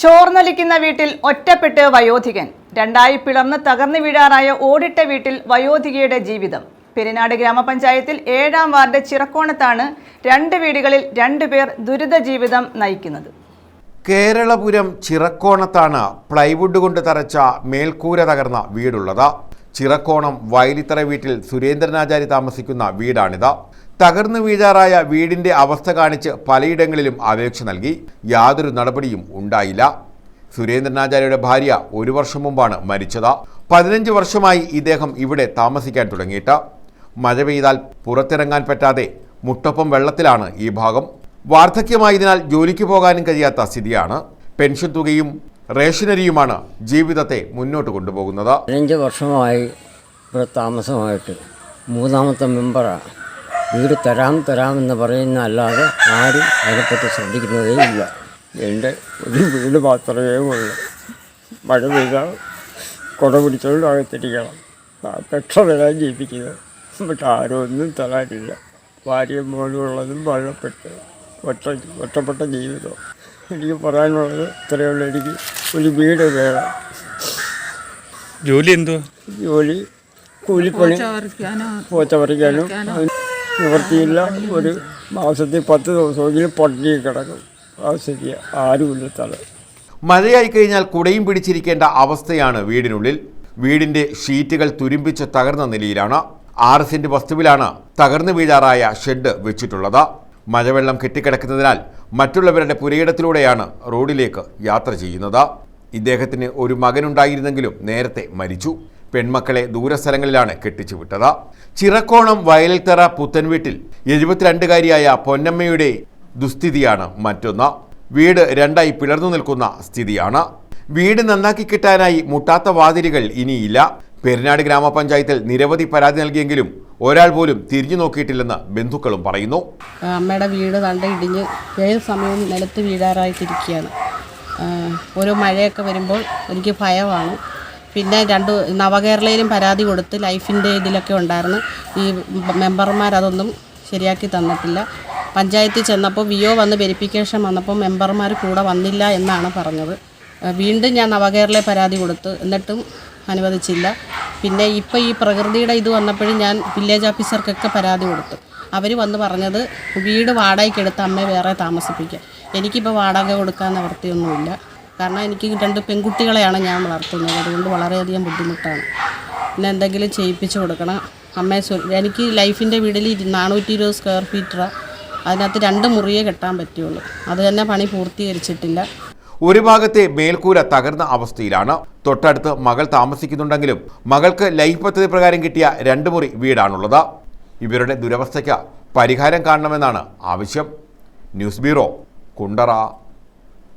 ചോർന്നൊലിക്കുന്ന വീട്ടിൽ ഒറ്റപ്പെട്ട് വയോധികൻ. രണ്ടായി പിളർന്ന് തകർന്നു വീഴാറായ ഓടിട്ട വീട്ടിൽ വയോധികയുടെ ജീവിതം. പെരിനാട് ഗ്രാമപഞ്ചായത്തിൽ ഏഴാം വാർഡ് ചിറക്കോണത്താണ് രണ്ട് വീടുകളിൽ രണ്ടുപേർ ദുരിത ജീവിതം നയിക്കുന്നത്. കേരളപുരം ചിറക്കോണത്താണ് പ്ലൈവുഡ് കൊണ്ട് തറച്ച മേൽക്കൂര തകർന്ന വീടുള്ളത്. ചിറക്കോണം വയലിത്തറ വീട്ടിൽ സുരേന്ദ്രനാചാരി താമസിക്കുന്ന വീടാണിത്. തകർന്നു വീഴാറായ വീടിന്റെ അവസ്ഥ കാണിച്ച് പലയിടങ്ങളിലും അപേക്ഷ നൽകി. യാതൊരു നടപടിയും ഉണ്ടായില്ല. സുരേന്ദ്രനാചാര്യയുടെ ഭാര്യ ഒരു വർഷം മുമ്പാണ് മരിച്ചത്. പതിനഞ്ച് വർഷമായി ഇദ്ദേഹം ഇവിടെ താമസിക്കാൻ തുടങ്ങിയിട്ട്. മഴ പെയ്താൽ പുറത്തിറങ്ങാൻ പറ്റാതെ മുട്ടൊപ്പം വെള്ളത്തിലാണ് ഈ ഭാഗം. വാർദ്ധക്യമായതിനാൽ ജോലിക്ക് പോകാനും കഴിയാത്ത സ്ഥിതിയാണ്. പെൻഷൻ തുകയും റേഷനരിയുമാണ് ജീവിതത്തെ മുന്നോട്ട് കൊണ്ടുപോകുന്നത്. പതിനഞ്ച് വർഷമായി ഇവിടെ താമസമായിട്ട്. മൂന്നാമത്തെ മെമ്പറാണ് വീട് തരാം തരാമെന്ന് പറയുന്ന അല്ലാതെ ആരും അതിനെപ്പറ്റി ശ്രദ്ധിക്കുന്നതേ ഇല്ല. എന്റെ ഒരു വീട് മാത്രമേ ഉള്ളൂ. മഴ പെയ്താൽ കുട പിടിച്ചുകൊണ്ട് അകത്തിരിക്കണം. തരാൻ ജീവിക്കുന്നത് പക്ഷെ ആരും ഒന്നും തരാനില്ല. ഭാര്യയും മോനും ഉള്ളതും മഴപ്പെട്ട് ഒറ്റ ഒറ്റപ്പെട്ട ജീവിതം. എനിക്ക് പറയാനുള്ളത് ഇത്രയുള്ള എനിക്ക് ഒരു വീട് വേണം. ജോലി എന്തോ ജോലി കൂലിപ്പണി. പോച്ച പറിക്കാനും നിവൃത്തിയില്ല. ഒരു മാസത്തിൽ പത്ത് ദിവസമെങ്കിലും പട്ടിണി കിടക്കും. ആ ശരിയാ ആരുമില്ല തല. മഴയായി കഴിഞ്ഞാൽ കുടയും പിടിച്ചിരിക്കേണ്ട അവസ്ഥയാണ് വീടിനുള്ളിൽ. വീടിന്റെ ഷീറ്റുകൾ തുരുമ്പിച്ച് തകർന്ന നിലയിലാണ്. ആറ് സെന്റ് വസ്തുവിലാണ് തകർന്നു വീഴാറായ ഷെഡ് വെച്ചിട്ടുള്ളത്. മഴവെള്ളം കെട്ടിക്കിടക്കുന്നതിനാൽ മറ്റുള്ളവരുടെ പുരയിടത്തിലൂടെയാണ് റോഡിലേക്ക് യാത്ര ചെയ്യുന്നത്. ഇദ്ദേഹത്തിന് ഒരു മകനുണ്ടായിരുന്നെങ്കിലും നേരത്തെ മരിച്ചു. പെൺമക്കളെ ദൂരസ്ഥലങ്ങളിലാണ് കെട്ടിച്ചു വിട്ടത് ചിറക്കോണം വയലിൽത്തറ പുത്തൻവീട്ടിൽ എഴുപത്തിരണ്ടുകാരിയായ പൊന്നമ്മയുടെ ദുസ്ഥിതിയാണ് മറ്റൊന്ന്. വീട് രണ്ടായി പിളർന്നു നിൽക്കുന്ന സ്ഥിതിയാണ്. വീട് നന്നാക്കി കിട്ടാനായി മുട്ടാത്ത വാതിലുകൾ ഇനിയില്ല. പെരിനാട് ഗ്രാമപഞ്ചായത്തിൽ നിരവധി പരാതി നൽകിയെങ്കിലും ഒരാൾ പോലും തിരിഞ്ഞു നോക്കിയിട്ടില്ലെന്ന് ബന്ധുക്കളും പറയുന്നു. അമ്മയുടെ വീട് തണ്ട ഇടിഞ്ഞ് ഏത് സമയവും നിലത്ത് വീഴാറായിട്ടിരിക്കുകയാണ്. ഓരോ മഴയൊക്കെ വരുമ്പോൾ എനിക്ക് ഭയമാണ്. പിന്നെ രണ്ട് നവകേരളയിലും പരാതി കൊടുത്ത് ലൈഫിന്റെ ഇതിലൊക്കെ ഉണ്ടായിരുന്നു. ഈ മെമ്പർമാർ അതൊന്നും ശരിയാക്കി തന്നിട്ടില്ല. പഞ്ചായത്തിൽ ചെന്നപ്പോൾ വി ഒ വന്ന് വെരിഫിക്കേഷൻ വന്നപ്പോൾ മെമ്പർമാർ കൂടെ വന്നില്ല എന്നാണ് പറഞ്ഞത്. വീണ്ടും ഞാൻ നവകേരളയിൽ പരാതി കൊടുത്തു എന്നിട്ടും അനുവദിച്ചില്ല. പിന്നെ ഇപ്പോൾ ഈ പ്രകൃതിയുടെ ഇത് വന്നപ്പോഴും ഞാൻ വില്ലേജ് ഓഫീസർക്കൊക്കെ പരാതി കൊടുത്തു. അവർ വന്ന് പറഞ്ഞത് വീട് വാടകയ്ക്ക് എടുത്ത് അമ്മയെ വേറെ താമസിപ്പിക്കുക എനിക്കിപ്പോൾ വാടക കൊടുക്കാൻ നിവൃത്തിയൊന്നുമില്ല കാരണം എനിക്ക് രണ്ട് പെൺകുട്ടികളെയാണ് ഞാൻ വളർത്തുന്നത്. അതുകൊണ്ട് വളരെയധികം ബുദ്ധിമുട്ടാണ്. പിന്നെ എന്തെങ്കിലും ചെയ്യിപ്പിച്ച് കൊടുക്കണം. അമ്മയെ എനിക്ക് ലൈഫിന്റെ വീട്ടിൽ ഇരു- നാനൂറ്റി ഇരുപത് സ്ക്വയർ ഫീറ്ററാണ് അതിനകത്ത് രണ്ട് മുറിയേ കെട്ടാൻ പറ്റുള്ളൂ. അത് തന്നെ പണി പൂർത്തീകരിച്ചിട്ടില്ല. ഒരു ഭാഗത്തെ മേൽക്കൂര തകർന്ന അവസ്ഥയിലാണ്. തൊട്ടടുത്ത് മകൾ താമസിക്കുന്നുണ്ടെങ്കിലും മകൾക്ക് ലൈഫ് പദ്ധതി പ്രകാരം കിട്ടിയ രണ്ട് മുറി വീടാണുള്ളത്. ഇവരുടെ ദുരവസ്ഥയ്ക്ക് പരിഹാരം കാണണമെന്നാണ് ആവശ്യം. News bureau Kundara.